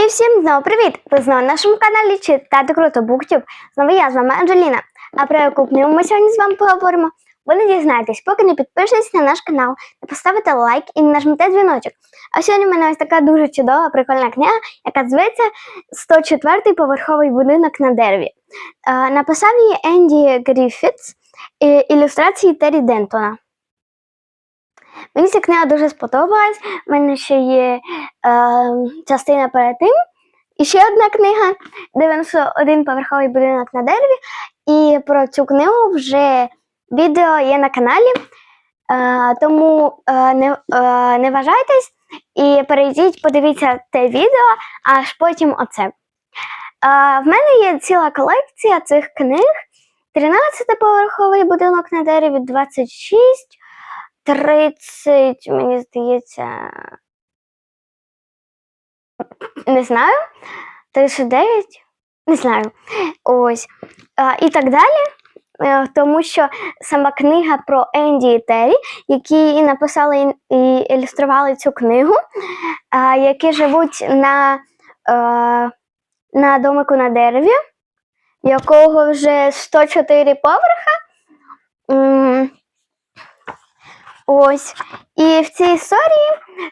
І всім знову привіт! Ви знову на нашому каналі Читати Круто Буктюб. Знову я з вами Анджеліна. А про яку книгу ми сьогодні з вами поговоримо. Ви не дізнаєтесь, поки не підпишетесь на наш канал, не поставите лайк і не нажмете дзвіночок. А сьогодні в мене ось така дуже чудова, прикольна книга, яка зветься 104-й поверховий будинок на дереві. Е, написав її Енді Гріфітс, і ілюстрації Террі Дентона. Мені ця книга дуже сподобалась. У мене ще є е, частина перед тим. І ще одна книга 91 поверховий будинок на дереві. І про цю книгу вже відео є на каналі. Е, тому е, не, е, не вважайтесь і перейдіть, подивіться те відео, аж потім оце. Е, в мене є ціла колекція цих книг. 13-поверховий будинок на дереві, 26, 30, мені здається. Не знаю. 39, не знаю. Ось. А, і так далі. Е, Тому що сама книга про Енді і Террі, які написали і- ілюстрували цю книгу, які живуть на, е, на домику на дереві, якого вже 104 поверха. Ось. І в цій історії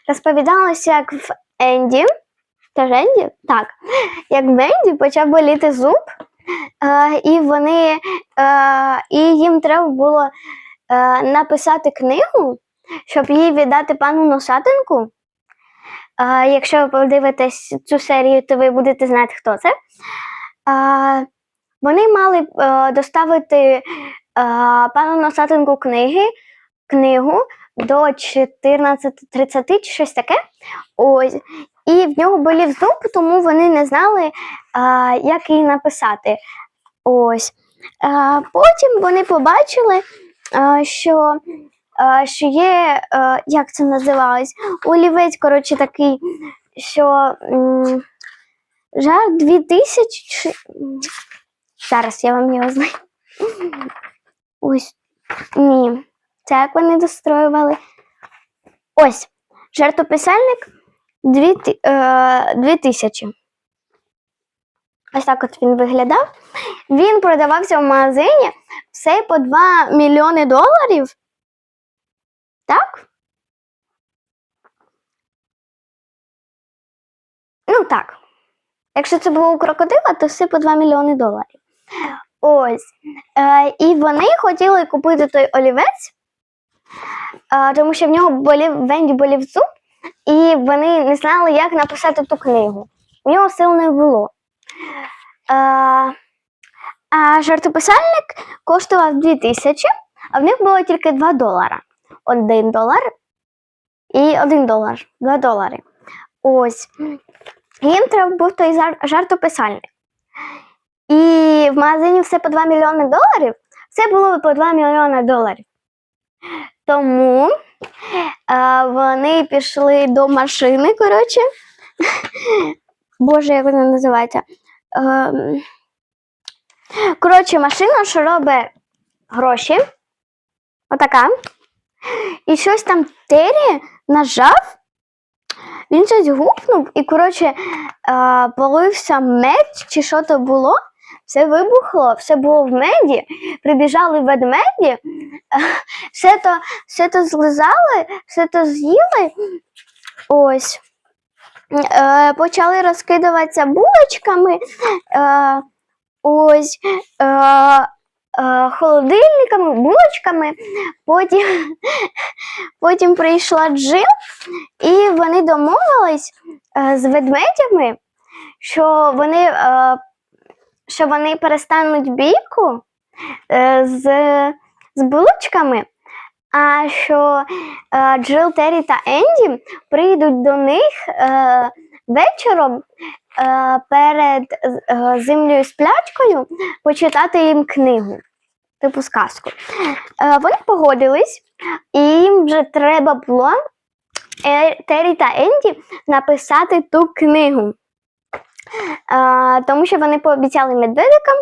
розповідалося, як в Енді, це Енді? Так. Як в Енді почав боліти зуб, е, і вони, е, і їм треба було е, написати книгу, щоб її віддати пану Носатинку. Е, якщо ви подивитесь цю серію, то ви будете знати, хто це. Е, вони мали е, доставити е, пану Носатинку книги, книгу до 14.30 чи щось таке. Ось. І в нього болів зуб, тому вони не знали, а, як її написати. Ось. А, потім вони побачили, а, що, а, що є, а, як це називалось, олівець, коротше, такий, що м, жар 2000. чи- Зараз я вам його знайду. Ось. Ні. Як вони достроювали. Ось. Жартописальник 2000. Ось так от він виглядав. Він продавався в магазині все по 2 мільйони доларів. Так? Ну так. Якщо це було у крокодила, то все по 2 мільйони доларів. Ось. Е, і вони хотіли купити той олівець, е, тому що в нього болів Венді болів зуб, і вони не знали, як написати ту книгу. У нього сил не було. А жартописальник коштував 2000, а в них було тільки 2 долара. Один долар і 1 долар. 2 долари. Ось. Їм треба був той жартописальник. І в магазині все по 2 мільйони доларів, все було по 2 мільйони доларів. Тому е, вони пішли до машини, коротше. Боже, як вона називається? Ем, Коротше, машина, що робить гроші. Отака. І щось там Террі нажав, він щось гукнув, і, коротше, полився мед, чи що то було. Все вибухло, все було в меді, прибіжали ведмеді, все то, все то злизали, все то з'їли. Ось. Е, почали розкидуватися булочками. Е, ось. Е, е, холодильниками, булочками. Потім, потім прийшла Джил, і вони домовились е, з ведмедями, що вони, е, що вони перестануть бійку е, з, з булочками, а що е, Джил, Террі та Енді прийдуть до них е, вечором е, перед е, зимньою сплячкою почитати їм книгу, типу сказку. Е, вони погодились, і їм вже треба було е, Террі та Енді написати ту книгу. Е, тому що вони пообіцяли медведикам.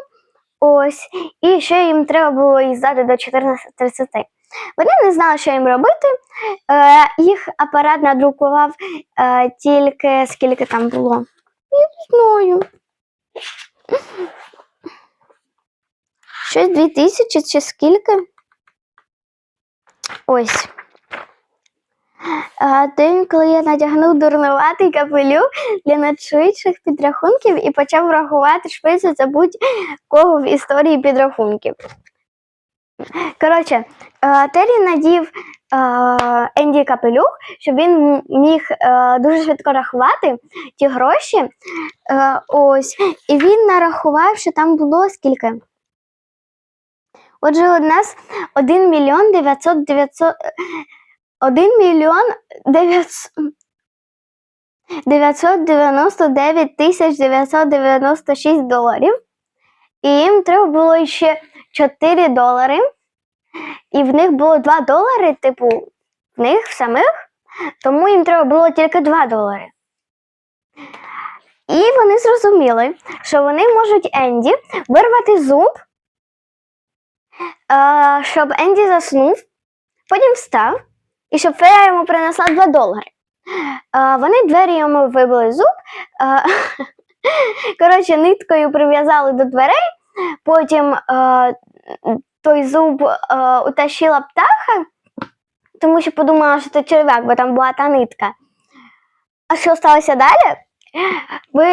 Ось, і ще їм треба було їх здати до 14.30. Вони не знали, що їм робити. Е, їх апарат надрукував е, тільки скільки там було. Не знаю. Щось дві тисячі чи скільки? Ось. День, коли я надягнув дурнуватий капелюх для надшвидших підрахунків і почав рахувати швидше за будь-кого в історії підрахунків. Коротше, Террі надів Енді капелюх, щоб він міг дуже швидко рахувати ті гроші. Ось, і він нарахував, що там було скільки. Отже, у нас 1 мільйон 900, 900 1 мільйон 999 тисяч 996 доларів. І їм треба було ще 4 долари. І в них було 2 долари, типу, в них самих, тому їм треба було тільки 2 долари. І вони зрозуміли, що вони можуть Енді вирвати зуб, щоб Енді заснув, потім встав, і щоб фея йому принесла 2 долари. Е, вони двері йому вибили зуб, е, коротше, ниткою прив'язали до дверей, потім е, той зуб е, утащила птаха, тому що подумала, що це черв'як, бо там була та нитка. А що сталося далі? Ви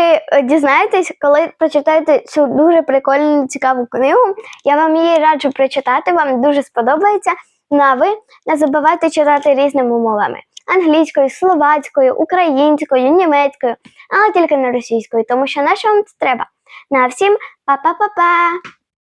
дізнаєтесь, коли прочитаєте цю дуже прикольну цікаву книгу. Я вам її раджу прочитати, вам дуже сподобається. Ну а ви не забувайте читати різними мовами: англійською, словацькою, українською, німецькою, але тільки не російською, тому що на вам це треба. На всім па-па-па-па!